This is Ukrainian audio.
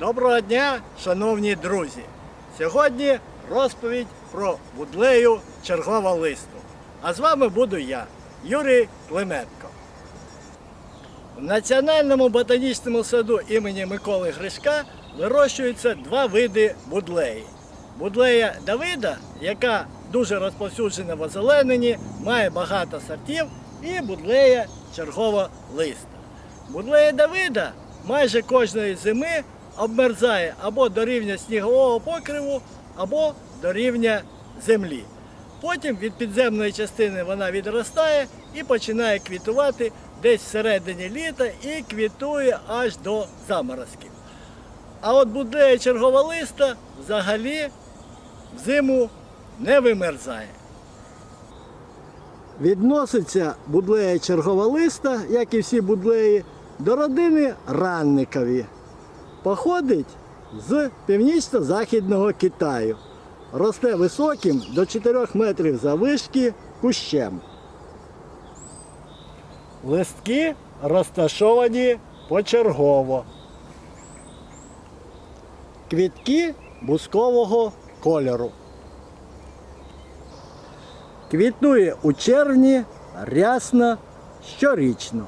Доброго дня, шановні друзі! Сьогодні розповідь про будлею чергова листу. А з вами буду я, Юрій Клименко. В Національному ботанічному саду імені Миколи Гришка вирощуються два види будлеї. Будлея Давида, яка дуже розповсюджена в озелененні, має багато сортів, і будлея чергова листа. Будлея Давида майже кожної зими обмерзає або до рівня снігового покриву, або до рівня землі. Потім від підземної частини вона відростає і починає квітувати десь всередині літа і квітує аж до заморозків. А от будлея чергова листа взагалі взиму не вимерзає. Відноситься будлея черговолиста, як і всі будлеї, до родини ранникові. Походить з північно-західного Китаю. Росте високим до 4 метрів завишки кущем. Листки розташовані почергово. Квітки бускового кольору. Квітує у червні рясно щорічно.